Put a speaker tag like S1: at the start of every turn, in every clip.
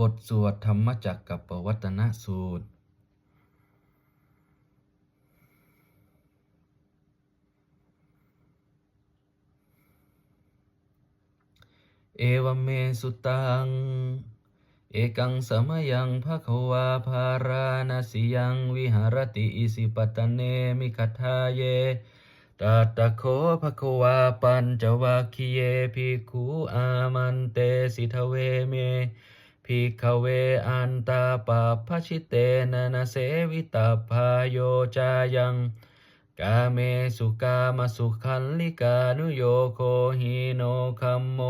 S1: บทสวดธรรมจักรกับปวัตนสูตร เอวเมสุตัง เอกังสมยังภะควาภาราณสิยังวิหารติอิสิปตเนมิคทาเยตัตตะโคภะควาปัญจวัคคีเยภิกขุอามันเตสิทเวเม ภิกขเวอันตาปาพชิเตนะนะเสวิตาพาโยจายังกาเมสุกามสุขันลิกานุโยโคหิโนคัมโม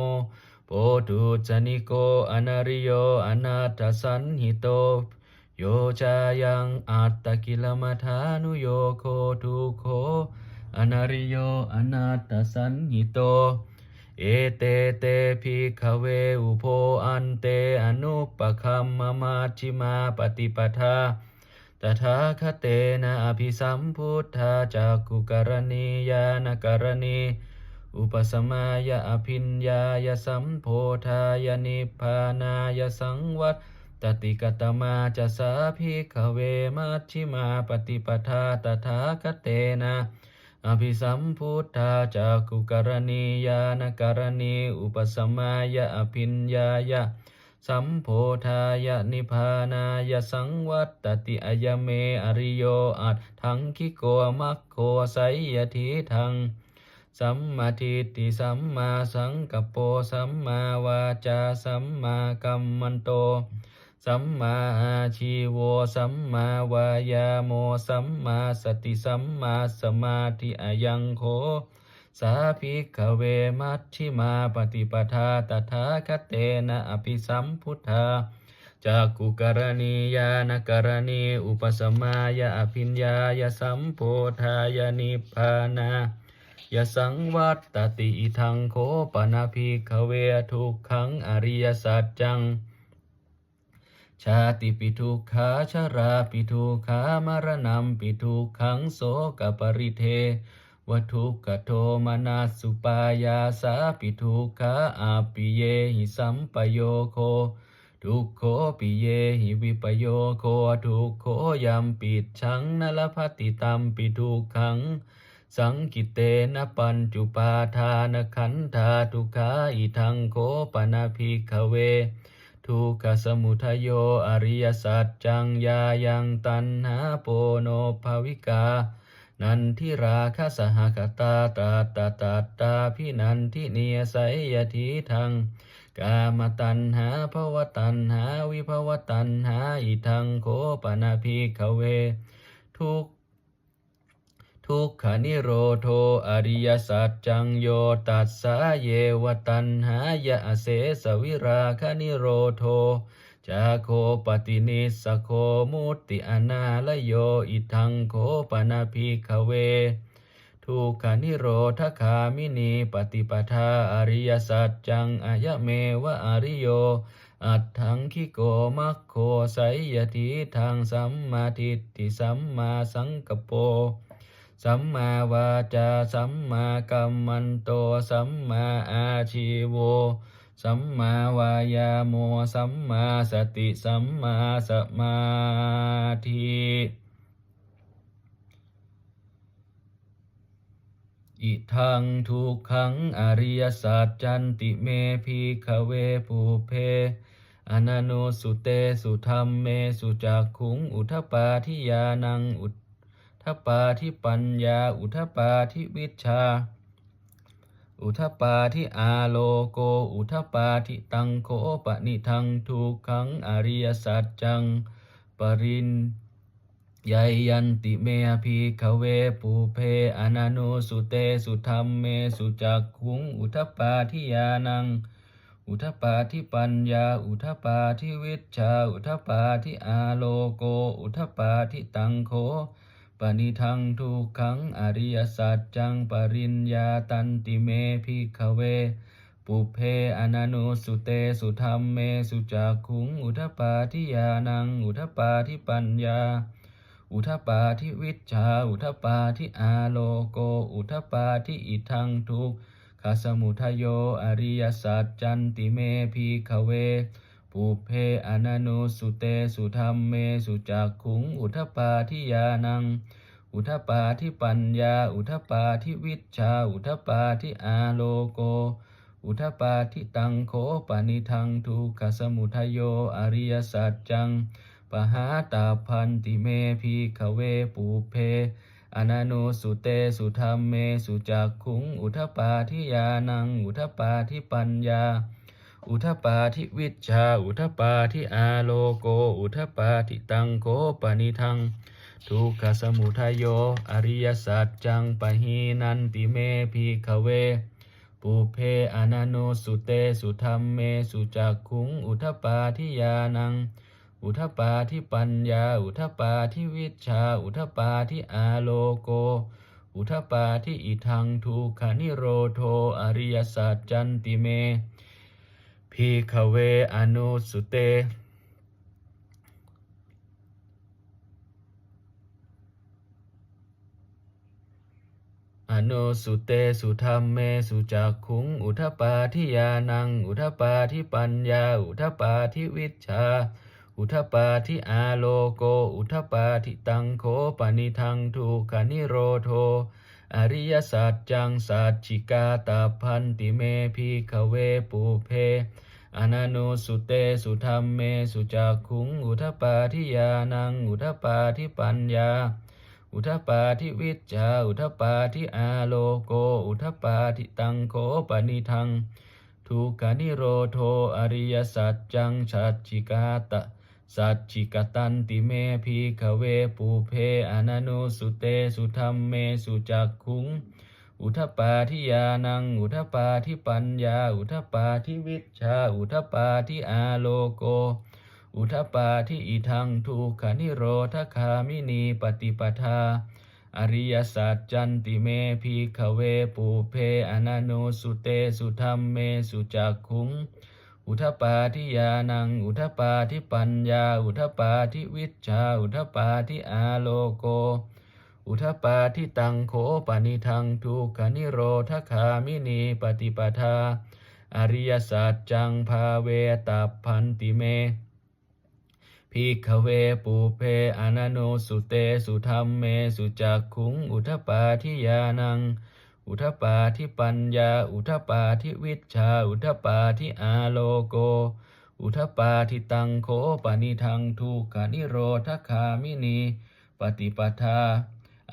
S1: โปตุจนิโกอนาริโยอนาตสันหิโต โยจายังอัตตกิลมัฐานุโยโคทุโคอนาริโยอนาตสันหิโต เอเตเตภิกขเวอุโพอันเตอนุปคัมมมาชิมาปฏิปทาตถาคเตนะอภิสัมพุทธาจักกุกรณียานกรณี อุปสมายะอภิญญายสัมโพธายนิพพานายสังวัตตติกตมาจะสาภิกขเวมัชชิมาปฏิปทาตถาคเตนะ อภิสัมพุทธาจักกุกรณียานกรณีอุปสมายะอภิญญายะ สัมโพธายะนิพพานายะสังวัตติอายเมอริโยอัตถังคิโกมัคโคไสยทิทัง สัมมาทิฏฐิสัมมาสังกปโปสัมมาวาจาสัมมากัมมันโต สัมมาอาชีโวสัมมาวายาโมสัมมาสติสัมมาสมาธิอายังโคสาภิกขเวมัชชิมาปฏิปทาตถาคเตนะอภิสัมพุทธาจากกุกรณียานกรณีอุปสมายะอภิญญายสัมโพธายานิพานายสังวัตตติอิทังโคปนาภิกขเวทุกขังอริยสัจจัง ชาติปิทุกขาชาราปิทุกขามรณะปิทุกขังโสกปริเทวัตถุกโทมนาสุปายาสาปิทุกขาอาปิเยหิสัมปโยโค ทุกโคปิเยหิวิปโยโคทุกโคยัมปิดชังนลพัติตัมปิทุกขัง สังกิเตนะปัญจุปาทานขันธาทุกขาอิทังโคปนาภิกเว ทุกขสมุทโยอริยสัจจังยายังตันหาโปโนภาวิกา นันทิราคสหคตาตาตาตาตาพินันทิเนียไสยทีทังกามตันหาภวตันหาวิภวตันหาอิทังโคปนาภิกขเว ทุก ทุกขนิโรโทอริยสัจจังโยตัสสาเยวตันหายะเสสวิราคนิโรโทจาโคปตินิสโคมุตติอนาลโยอิทังโคปนาภิกเว ทุกขนิโรธคามินีปฏิปทาอริยสัจจังอายะเมวะอริโย อัตถังคิโกมัคโคไสยทิทางสัมมาทิฏฐิสัมมาสังกปโป สัมมาวาจาสัมมากัมมันโต สัมมาอาชีโว สัมมาวายาโม สัมมาสติ สัมมาสมาธิอิทังทุกขังอริยสัจจันติเมภิกขเวภูเพอนันโนสุเตสุธรรมเมสุจักขุงอุทปปาทิยานังอุ ทปปาทิปัญญา อุทปปาทิวิชา อุทปปาทิอาโลโก อุทปปาทิตังโคปนิทังทุกขังอริยสัจจัง ปรินยายันติเมภิกขเวปูเพอนันโนสุเตสุธรรมเมสุจักขุง อุทปปาทิยานัง อุทปปาทิปัญญา อุทปปาทิวิชา อุทปปาทิอาโลโก อุทปปาทิตังโค ปณิทังทุกขังอริยสัจจังปริญญาตันติเมภิกเว ปุเพอนันโนสุเตสุธรรมเมสุจักขุง อุทปปาทิยานัง อุทปปาทิปัญญา อุทปปาทิวิชชาอุทปปาทิอาโลโก อุทปปาทิอิทังทุกขสมุทโยอริยสัจจันติเมภิกเว ปุเพอนันโนสุเตสุธรรมเมสุจักขุง อุทปาทิยานัง อุทปาทิปัญญา อุทปาทิวิชา อุทปาทิอาโลโก อุทปาทิตังโคปนิทังทุกขสมุทโยอริยสัจจังปหาตาพันติเมพีขเวปุเพอนันโนสุเตสุธรรมเมสุจักขุง อุทปาทิยานัง อุทปาทิปัญญา อุทปาทิวิชา อุทปาทิอาโลโก อุทปาทิตังโกปนิทัง ทุกขสมุทโย อริยสัจจังปะหีนันติเมพีขเว ปุเพอนันโนสุเตสุธรรมเมสุจักขุง อุทปาทิยานัง อุทปาทิปัญญา อุทปาทิวิชา อุทปาทิอาโลโกอุทปาทิอิทังทุกขานิโรโทอริยสัจจันติเม พีขเวอนุสุเตอนุสุเตสุธรรมเมสุจักขุง อุทปาทิยานัง อุทปาทิปัญญา อุทปาทิวิชา อุทปาทิอาโลโก อุทปาทิตังโคปนิทังทุกานิโรโท อริยสัจจังสัจฉิกาตาพันติเมพีขเวปุเพ อนันโนสุเตสุธรรมเมสุจักขุง อุทปาทิยานัง อุทปาทิปัญญา อุทปาทิวิจาอุทปาทิอาโลโก อุทปาทิตังโคปนิทัง ทุกขานิโรโทอริยสัจจังชัจฉิกาตะสัจฉิกตันติเมพีขเวปุเพอนันโนสุเตสุธรรมเมสุจักขุง อุทปาทิยานัง อุทปาทิปัญญา อุทปาทิวิชชา อุทปาทิอาโลโก อุทปาทิอิทังทุกขานิโรธคามินีปฏิปทา อริยสัจจันติเมพีขเวปุเพอนันโนสุเตสุธรรมเมสุจักขุง อุทปาทิยานัง อุทปาทิปัญญา อุทปาทิวิชชาอุทปาทิอาโลโก อุทปาทิตังโคปนิทังทุกขนิโรธคามินีปฏิปทา อริยสัจจังภาเวตัพพันติเมพิกขเวปุเพอนันโนสุเตสุธรรมเมสุจักขุงอุทปาทิยานัง อุทปาทิปัญญา อุทปาทิวิชา อุทปาทิอาโลโก อุทปาทิตังโคปนิทังทุกขนิโรธคามินี ปฏิปทา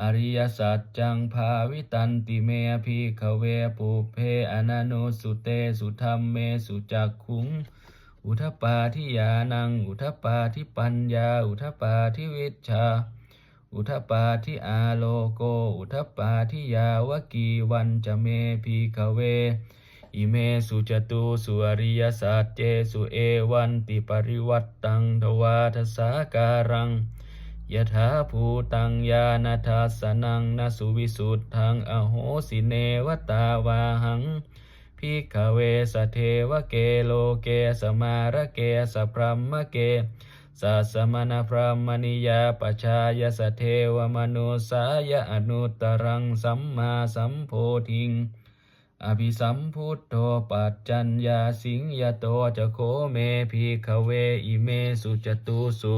S1: อริยสัจจังภาวิตันติเมพิกขเวปุเพอนันโนสุเตสุธรรมเมสุจักขุง อุทปาทิยานัง อุทปาทิปัญญา อุทปาทิวิชา อุทปาทิอาโลโก อุทปาทิยาวกีวันจะเมพีขเว อิเมสุจตุสุอริยสัจเจสุเอวันติปริวัตตังทวาทสาการัง ยะถาภูตังญาณทัสนังนสุวิสุทธังอโหสิเนวตาวาหังพิกขเวสเทวเกโลเกสมาระเกสพรัมมเกสัสมณพรามณิยาปชายสเทวมนุสายอนุตรังสัมมาสัมโพธิง อภิสัมพุทโธปัจจัญญาสิงยโตจะโคเมพิกขเวอิเมสุจตุสุ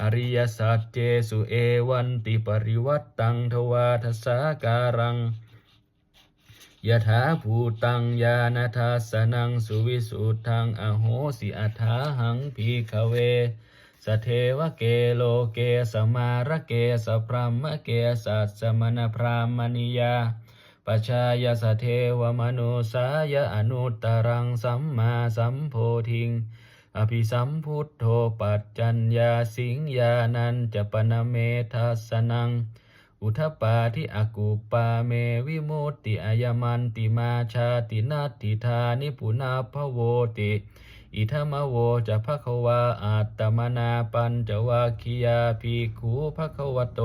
S1: อริยสัจเจสุเอวันติปริวัตตังทวาทสาการังยถาภูตังญาณทัสนังสุวิสุทธังอโหสิอัฏฐาหังพีขเว สเทวเกโลเกสมาระเกสพรหมเกสัสสมณพรามณิยาปชายสเทวมนุสายอนุตตรังสัมมาสัมโพธิง อภิสัมพุทโธปัจจัญญาสิงญานันจะปนเมทัสนัง อุทปาทิอากุปาเมวิมุตติอายมันติมาชาตินาติธานิปุนาภโวติ อิธมโวจะภควาอัตมนาปัญจวัคคียาภิกขุภควโต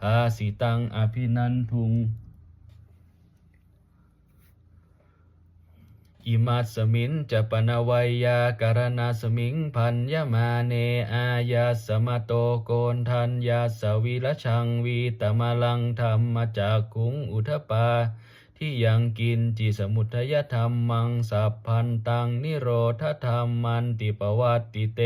S1: ภาสิตังอภินันทุง อิมัสมินจะปนวัยยาการณาสมิงพันยมาเนอายาสมโตโกนทันยาสวิรชังวีตมลังธรรมจากขุงอุทปา ที่ยังกินจิสมุทยธรรมมังสัพพันตังนิโรธธรรมมันติปวัตติเต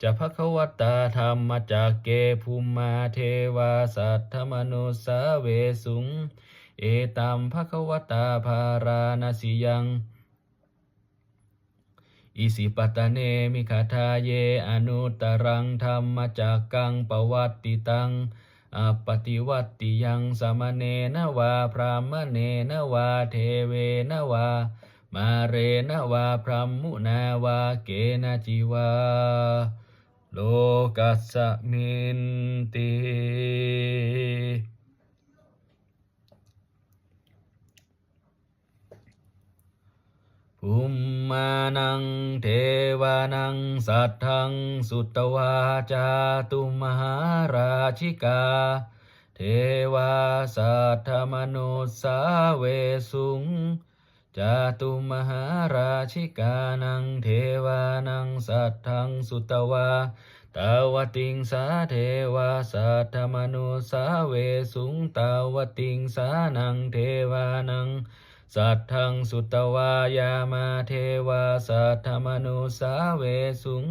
S1: จะภควตาธรรมจากเกภูมาเทวาสัทธมนุสาเวสุง เอตัมภควตาภาราณสิยัง อิสิปตะเนมิคาทาเยอนุตรังธรรมจักกังปวัตติตังอปฏิวัติยังสมเนนวาพรามเนนวาเทเวนวา มาเรนวาพรหมุนาวาเกนจิวา โลกัสสมินติ ภูมมานังเทวานังสัทธังสุตวาจาตุมหาราชิกา เทวาสัทธมนุสสาเวสุงจาตุมหาราชิกานังเทวานังสัทธังสุตวาตาวติงสาเทวาสัทธมนุสาเวสุงตาวติงสานังเทวานัง สัทธังสุตวายามาเทวาสัทธมนุสาเวสุง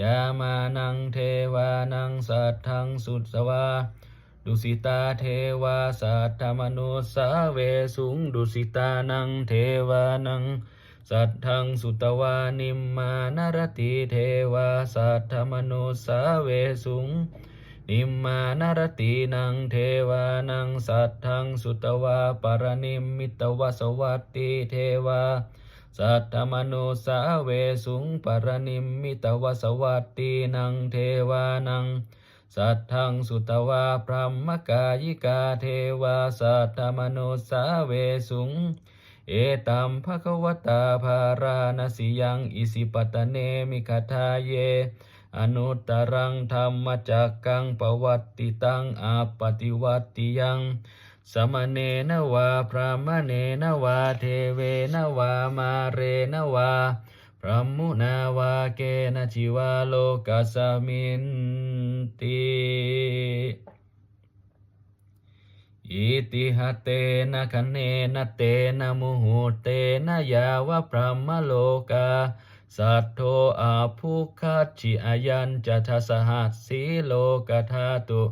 S1: ยามานังเทวานังสัทธังสุตวาดุสิตาเทวาสัทธมนุสาเวสุงดุสิตานังเทวานังสัทธังสุตวานิมมานรติเทวาสัทธมนุสาเวสุง นิมมานรตินังเทวานังสัทธังสุตวาปรนิมมิตวสวัตติเทวาสัทธมนุสาเวสุงปรนิมมิตวสวัตตินังเทวานัง สัทธังสุตวาพรหมกายิกาเทวาสัทธมนุสาเวสุง เอตัมภควตาภาราณสิยังอิสิปตะเนมิคทาเย อนุตตรังธรรมจักกังปวัตติตังอาปฏิวัติยัง สมเนนวาพระมเนนวาเทเวนวามาเรนวาพระมุนาวาเกนจิวาโลกัสมินติอิติหเตนะคะเนนะเตนะมุหุเตนะยาวะพระมโลกา สัทโทอาภุคัจฉิอายันจะทัสหัสสีโลกธาตุ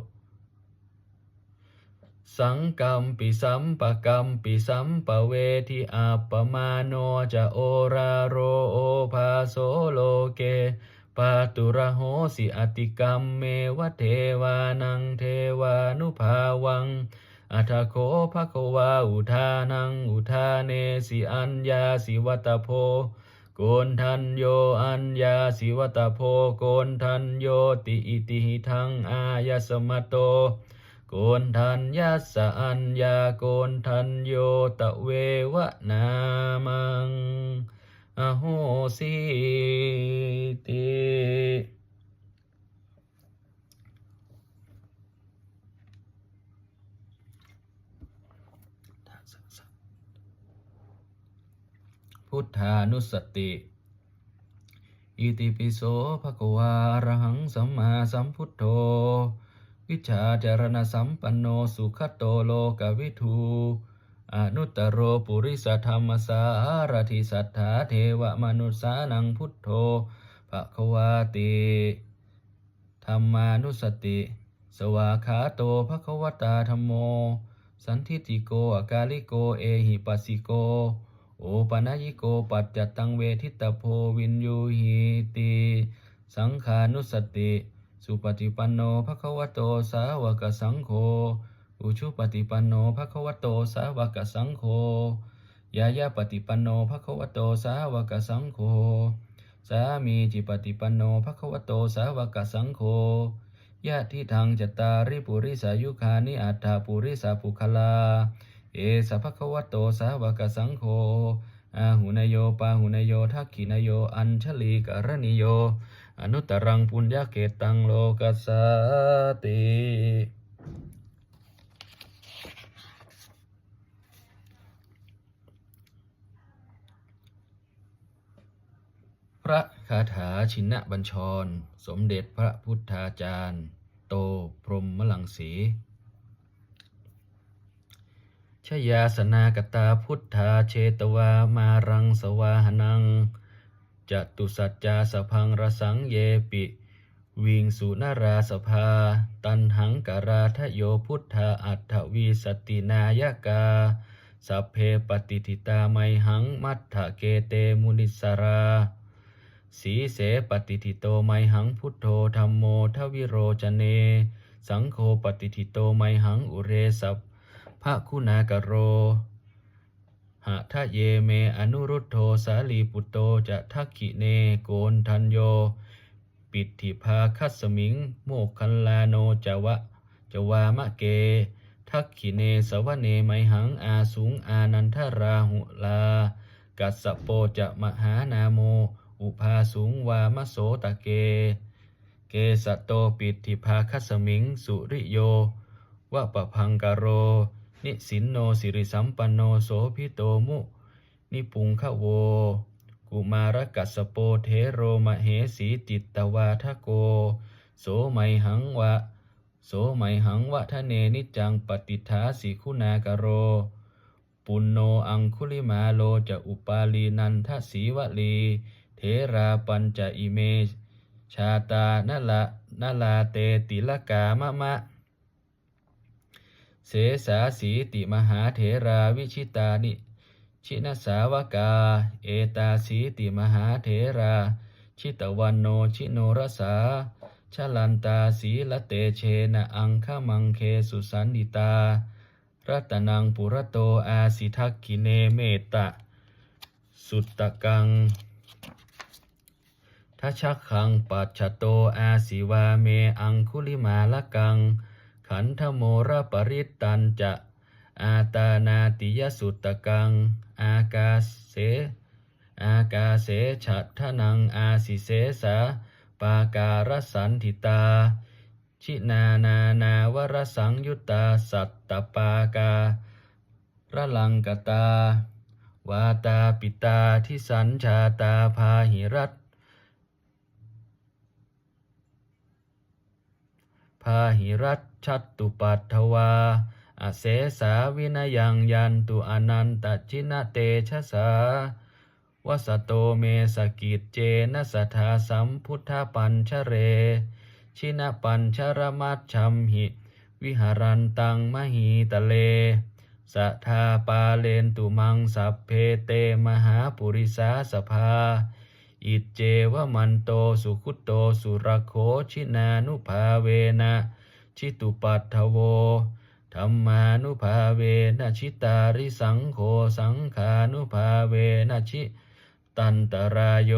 S1: สังกัมปิสัมปะกัมปิสัมปเวทิอาปมาโนจะโอราโรโอภาโสโลเกปาตุระโหสิอติกรรมเมวะเทวานังเทวานุภาวังอัทโคภะควาอุทานังอุทาเนสิอัญญาสิวัตโพ โกนทันโยอัญญาสิวตโพโกนทันโยติอิติหิทังอายสมโต โกนทันยัสสะอัญญาโกนทันโยตะเววะนามังอโหสิติ พุทธานุสติ อิติปิโสภะควาอรหังสัมมาสัมพุทโธ วิชาจารณสัมปันโนสุขโตโลกวิทูอนุตตโรปุริสธรรมสารถิสัทธาเทวมนุสานังพุทโธภะควาติธรรมานุสติ สวาขาโตภะควตาธรรมโม สันทิติโกอากาลิโก เอหิปัสสิโก โอปนัญิโกปัจจตังเวทิตโพวินยูหิติสังขานุสติ สุปฏิปันโนภะคะวะโตสาวกสังโฆอุชุปฏิปันโนภะคะวะโตสาวกสังโฆยายาปฏิปันโนภะคะวะโตสาวกสังโฆสามีจิปฏิปันโนภะคะวะโตสาวกสังโฆยะทิทางจตาริปุริสายุคานิอัตถาปุริสาปุคลา เอสะภะคะวะโตสาวกสังโฆอาหุนโยปาหุนโยทักขินโย อัญชลีกรณิโย อนุตตรังปุญญาเกตังโลกัสสาติพระคาถาชินะบัญชร สมเด็จพระพุทธาจารย์ โตพรหมลังสี ชยาสนากตาพุทธาเชตวามารังสวาหนังจตุสัจจาสพังรสังเยปิ วิงสุนาราสภา ตันหังกราทโยพุทธาอัตถวีสตินายกาสัพเพปฏิทิตาไมหังมัทธเกเตมุนิสราสีเสปฏิทิโตไมหังพุทโธธรรมโมทวิโรจเน สังโฆปฏิทิโตไมหังอุเรสัพ พระคุณากโร หะทะเยเมอนุรุตโธสาลีปุตโตจะทักขิเนโกนทันโย ปิติภาคัสมิง โมกขันลาโนจวะจวามะเก ทักขิเนสวเนไมหังอาสุงอานันทราหุลา กัสสโปจะมหานาโม อุภาสุงวามโสตะเก เกสะโตปิติภาคัสมิง สุริโยวะปะพังกโร นิสินโนสิริสัมปันโนโสพิโตมุ นิปุงขโว กุมารกัสโปเทโรมเหสีติตตวาทโก โสไมหังวะ โสไมหังวะทะเนนิจังปฏิทาสิคุณากโร ปุณโนอังคุลิมาโลจะอุปาลีนันทสีวลี เทราปัญจะอิเม ชาตานละนลาเตติลกามะมะ เสสาสีติมหาเถราวิชิตานิชินสาวกา เอตาสีติมหาเถรา ชิตวันโนชิโนรสาชลันตาสีละเตเชนะอังคมังเคสุสันดิตา รัตนังปุระโตอาสิทักขิเนเมตตะสุตตะกังทัชชักขังปัจฉโตอาสิวาเมอังคุลิมาละกัง ขันธโมระปริตตันจะ อาตานาติยสุตตะกัง อากาเส อากาเสฉัทนังอาสิเสสาปาการสันทิตา ชินานานาวรสังยุตตาสัตตปาการะลังกตา วาตาปิตาทิสัญชาตาพาหิรัต พาหิรัตชัตตุปัตถวาอเสสาวินยังยันตุอนันตชินเตชะสาวสโตเมสกิจเจนะสทาสัมพุทธปัญชเร ชินปัญชรมัตชัมหิ วิหารันตังมหีตะเลสัทธาปาเลนตุมังสัพเพเตมหาปุริสาสภา อิเจวมันโตสุขุโตสุรโคชินานุภาเวนะชิตุปัตถโวธรรมานุภาเวนะชิตาริสังโฆสังขานุภาเวนะชิตันตรายโย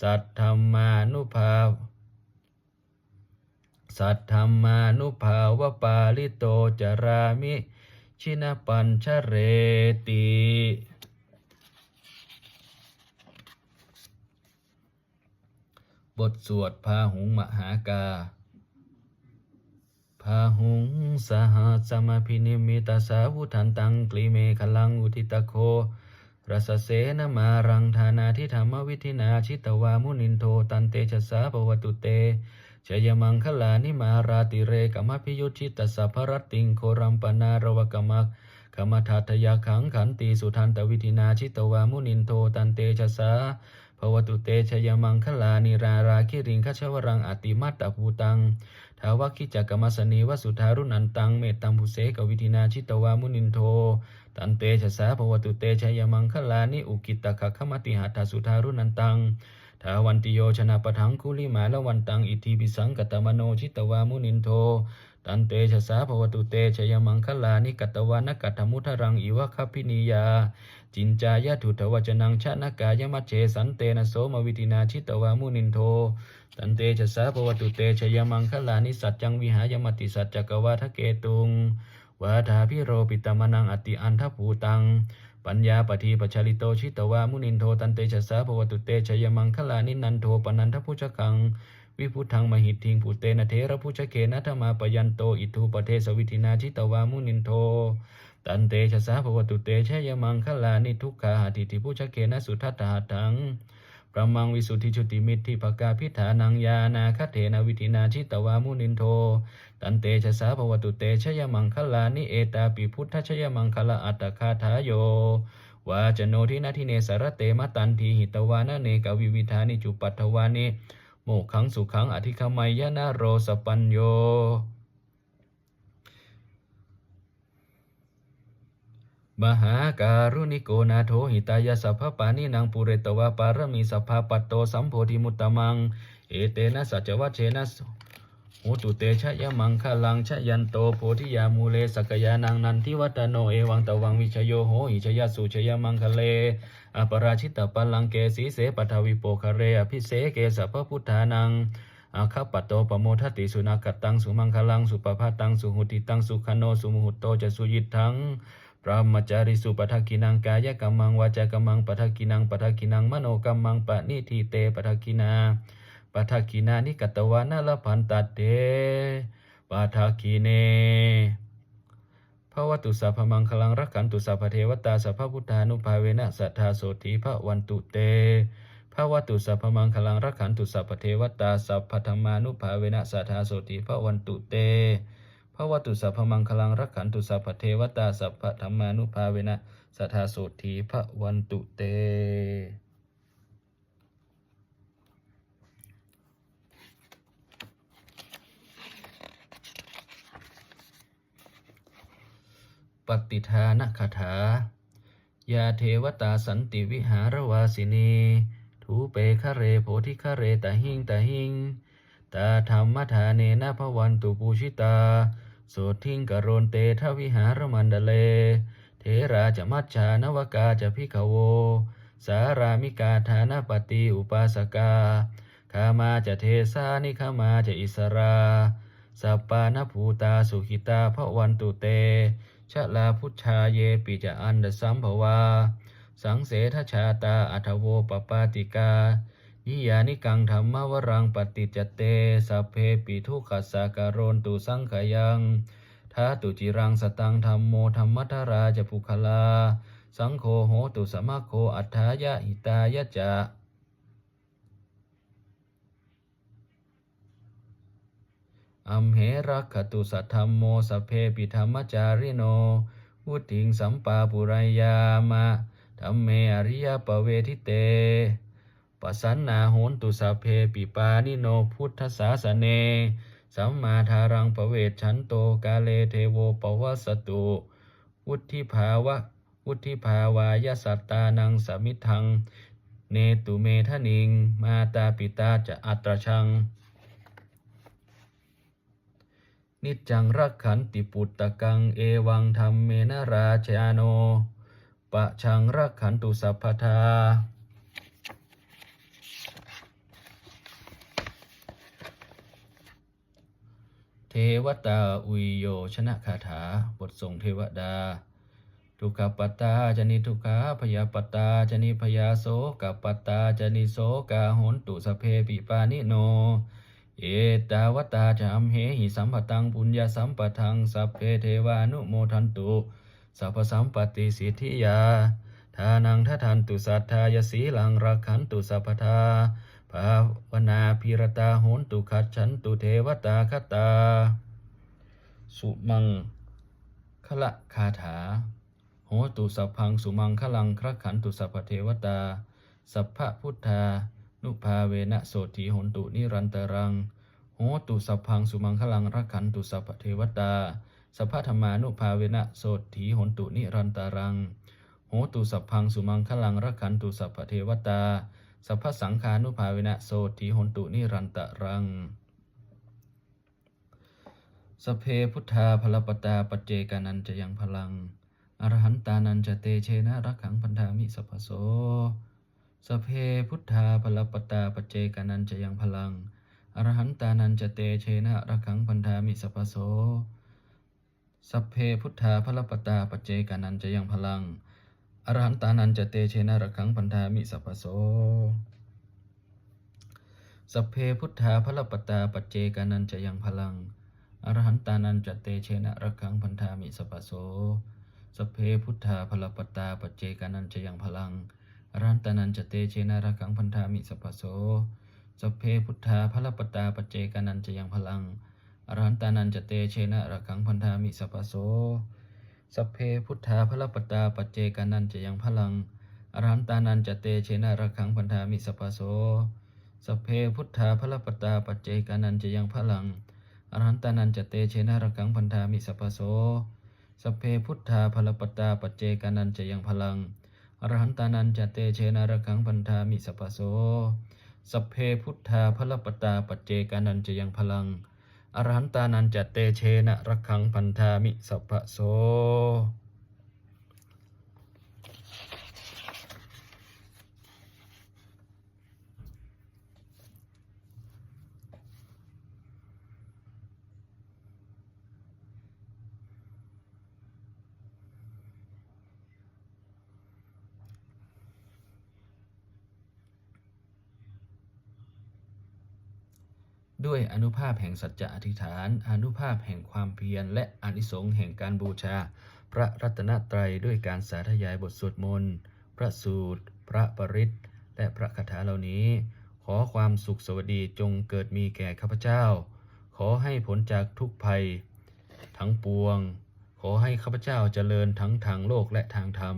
S1: สัทธรรมานุภาสัทธรรมานุภาวปาลิโตจารามิ ชินปัญชเรติ บทสวดพาหุงมหากาพาหุงสหัสสมพินิมิตาสาวุทันตังกลีเมฆลังอุทิตโครสเสนมารังธานาทิธรรมวิธินาชิตวามุนินโทตันเตชะสาปวตุเตชยมังคลานิมาราติเรกมพิยุชิตสัพพรตติงโครัมปนารวกมักขมทัตยาขังขันติสุทันตวิธินาชิตวามุนินโทตันเตชะสา ภวตุเตชยมังคลานิราราคิริงคชวรังอติมัตตภูตังทาวคิจักรมสนีวสุธารุนันตังเมตตังภุเสกวิธินาชิตวามุนินโท ตันเตชะสาภวตุเตชยมังคลานิอุกิตะขะขมติหัตสุธารุนันตังทาวันติโยชนะปะทังคุลิมาละวันตังอิทิปิสังกตมโนชิตวามุนินโท ตันเตชะสาภวตุเตชยมังคลานิกัตตวานกัตมุทรังอิวะคพินิยา จินจายะถุทวจนังชะนกายมัจเจสันเตนะโสมวิตินาชิตวามุนินโท ตันเตชะสาภวตุเตชยมังคลานิสัจจังวิหายมติสัจจกวาทะเกตุงวาทาพิโรปิตมนังอติอันทภูตัง ปัญญาปฏิปชาลิโตชิตวามุนินโทตันเตชะสาภวตุเตชยมังคลานินันโทปนันทพุชกัง วิพุทธังมหิทธิงปุเตนะเทระพุชเกนะธรรมาปยันโตอิทูปเทสวิธินาชิตวามุนินโทตันเตชะสาภวตุเตชยมังคลานิทุกขาหาติติพุชเกนะสุทัตตาหัตถังพระมังวิสุทธิชุติมิตรทิภกาพิธานังยานาคเทนวิธินาชิตวามุนินโท ตันเตชะสาภวตุเตชยมังคลานิเอตาปิพุทธชยมังคลาอัตตคาทายโยวาจโนทินาทิเนสารเตมตันทีหิตวานะเนกวิวิธานิจุปัตถวานิ โมขังสุขังอธิคมัยยนาโรสปัญโย มหาการุณิโกนาโถหิตายาสัพพปานินางปุเรตวาปารมีสัพพปัตโตสัมโพธิมุตตมัง เอเตนะสัจวัชเชนะโหตุเตชะยะมังคลังชะยันโตโพธิยามูเลสกยานังนันทิวัตโนเอวังตวังวิชโยโหหิชยสุชยมังคเล อปราชิตปัลลังเกสีเสปทวิโปคเรอภิเสเกสัพพพุทธานังอาคปะโตปโมทติสุนักตังสุมังคลังสุปภาตังสุหุติตังสุขโนสุมุหุตโตจะสุยิตทังพระมจาริสุปทักกินังกายกรรมังวาจากรรมังปทักกินังปทักกินังมโนกรรมังปณิทิเตปทักกินาปทักกินานิกตวานาลพันตัดเตปทักกิเน วตุสัพพมังคลังรักขันตุสัพพเทวตาสัพพพุทธานุภาเวนะสัทธาโสธีพระวันตุเตภวตุสัพพมังคลังรักขันตุสัพพเทวตาสัพพธรรมานุภาเวนะสัทธาโสธีพระวันตุเตพระวตุสัพพมังคลังรักขันตุสัพพเทวตาสัพพธรรมานุภาเวนะสัทธาโสธีพระวันตุเต ปฏิทานคาถายาเทวตาสันติวิหารวาสินีทูเปคะเรโพธิคะเรตะหิงตะหิงตาธรรมทาเนนะพวันตุปูชิตาโสทิงกโรนเตทวิหารมันเดเล เทราจะมัจฉานวกาจะพิขโว สารามิกาฐานปฏิอุปาสกาคามาจะเทสานิคามาจะอิสรา สัปปานภูตาสุขิตาพระวันตุเต ชะลาพุทธาเยปิจะอันดสัมภวา สังเสทชาตาอัทโวปปาติกา นิยานิกังธรรมวรังปฏิจเตสัพเพปิทุกขสาการโรนตุสังขยังท้าตุจิรังสตังธรรมโมธรรมัทราจะภุคลา สังโฆโหตุสมะโคอัฏฐายะหิตายะจะ อัมเหรักขตุสัทธรรมโมสเพปิธรรมจาริโนวุติงสัมปาปุรายามะธรรมเมอริยปเวทิเตปสันนาโหนตุสัพเพปิปานิโนพุทธศาสเน สัมมาทารังปเวชชันโตกาเลเทโวปวัสสตุวุธิภาวะวุธิภาวายสัตตานังสมิทัง เนตุเมทนิง มาตาปิตาจะอัตรชัง นิจจังรักขันติปุตตะกังเอวังธรรมเมนะราชาโน ปะชังรักขันตุสัพพทาเทวตาอุยโยชนะคาถา บทส่งเทวดา ทุกขปตตาจนิทุกขาพยาปตตาจนิพยาโสกปตาจนิโสกาหนตุสเพปิปานิโน เอตาวตาจามเหหิสัมปตังปุญญาสัมปทังสัพเพเทวานุโมทันตุสัพสัมปติสิทธิยาทานังทัทันตุสัทธายสีลังรักขันตุสัพทาภาวนาพิรตาโหนตุขัดฉันตุเทวตาคตา สุมังคละคาถา โหตุสัพพังสุมังคลังครขันตุสัพพเทวตา สัพพะพุทธา นุภาเวนะโสถีหนตุนิรันตรัง โหตุสัพพังสุมังคลังรักขันตุสัพเทวตา สัพพธรรมานุภาเวนะโสถีหนตุนิรันตรัง โหตุสัพพังสุมังคลังรักขันตุสัพเทวตา สัพพสังฆานุภาเวนะโสถีหนตุนิรันตรัง สเพพุทธาพลปตาปเจกานันจะยังพลังอรหันตานันจะเตเชนะรักขังพันธามิสัพโส สเพพุทธาพลปตาปเจกานันจะยังพลัง อรหันตานันจะเตเชนะรักขังพันธามิสัพโสสัพเพพุทธาพลปตาปเจกานันจะยังพลัง อรหันตานันจะเตเชนะรักขังพันธามิสัพโสสัพเพพุทธาพลปตาปเจกานันจะยังพลัง อรหันตานันจะเตเชนะรักขังพันธามิสัพโสสพเพพุทธาพลปตาปเจกานันจะยังพลัง รันตานันจเตเชนะระคังพันธามิสัพโสสเพพุทธาพระปตาปเจกานันจะยังพลังอรหันตานันจเตเชนะระคังพันธามิสัพโสสเพพุทธาพระปตาปเจกานันจะยังพลังอรหันตานันจเตเชนะระคังพันธามิสัพโสสเพพุทธาพระปตาปเจกานันจะยังพลังอรหันตานันจเตเชนะระคังพันธามิสัพโสสเพพุทธาพลปตาปเจกานันจะยังพลัง อรหันตานันจเตเชนาระคังพันธามิสัพพโสสัพเพพุทธาพลปตตาปัจเจกานันจะยังพลัง อรหันตานันจเตเชนะรักขังพันธามิสัพพโส ด้วยอนุภาพแห่งสัจจะอธิษฐาน อนุภาพแห่งความเพียร และอนิสงส์แห่งการบูชา พระรัตนตรัยด้วยการสาธยายบทสวดมนต์ พระสูตร พระปริตและพระคาถาเหล่านี้ ขอความสุขสวัสดีจงเกิดมีแก่ข้าพเจ้า ขอให้ผลจากทุกภัย ทั้งปวง ขอให้ข้าพเจ้าเจริญทั้งทางโลกและทางธรรม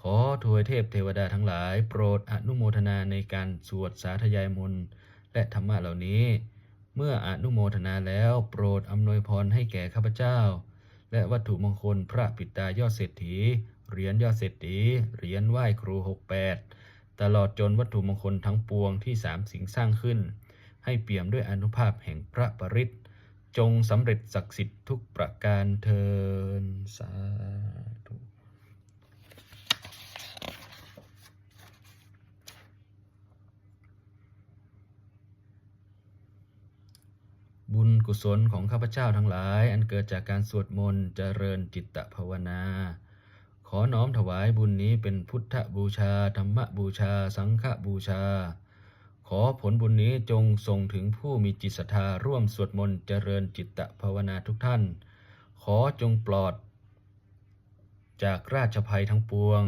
S1: ขอทวยเทพเทวดาทั้งหลาย โปรดอนุโมทนาในการสวดสาธยายมนต์ และธรรมะเหล่านี้ เมื่ออนุโมทนาแล้วโปรดอำนวยพรให้แก่ข้าพเจ้า และวัตถุมงคลพระปิตายอดเศรษฐีเหรียญยอดเศรษฐีเหรียญไหว้ครู 68 ตลอดจนวัตถุมงคลทั้งปวงที่สามสิ่งสร้างขึ้น ให้เปี่ยมด้วยอนุภาพแห่งพระปริตจงสำเร็จศักดิ์สิทธิ์ทุกประการเทินสาธุ บุญกุศลของข้าพเจ้าทั้งหลาย อันเกิดจากการสวดมนต์เจริญจิตตภาวนา ขอน้อมถวายบุญนี้เป็นพุทธบูชา ธรรมบูชา สังฆบูชา ขอผลบุญนี้จงส่งถึงผู้มีจิตศรัทธาร่วมสวดมนต์เจริญจิตตภาวนาทุกท่าน ขอจงปลอด จากราชภัยทั้งปวง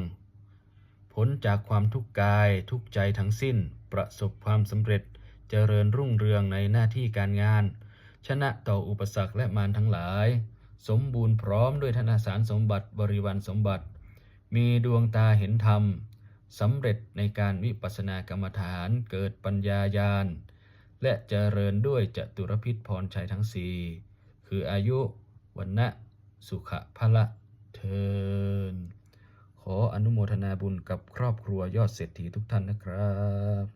S1: พ้นจากความทุกข์กายทุกใจทั้งสิ้น ประสบความสำเร็จเจริญรุ่งเรืองในหน้าที่การงาน ชนะต่ออุปสรรคและมารทั้งหลาย สมบูรณ์พร้อมด้วยธนาสารสมบัติบริวารสมบัติ มีดวงตาเห็นธรรมสำเร็จในการวิปัสสนากรรมฐานเกิดปัญญาญาณ และเจริญด้วยจตุรพิษพรชัยทั้งสี่คืออายุวันนะสุขะพละเทินขออนุโมทนาบุญกับครอบครัวยอดเศรษฐีทุกท่านนะครับ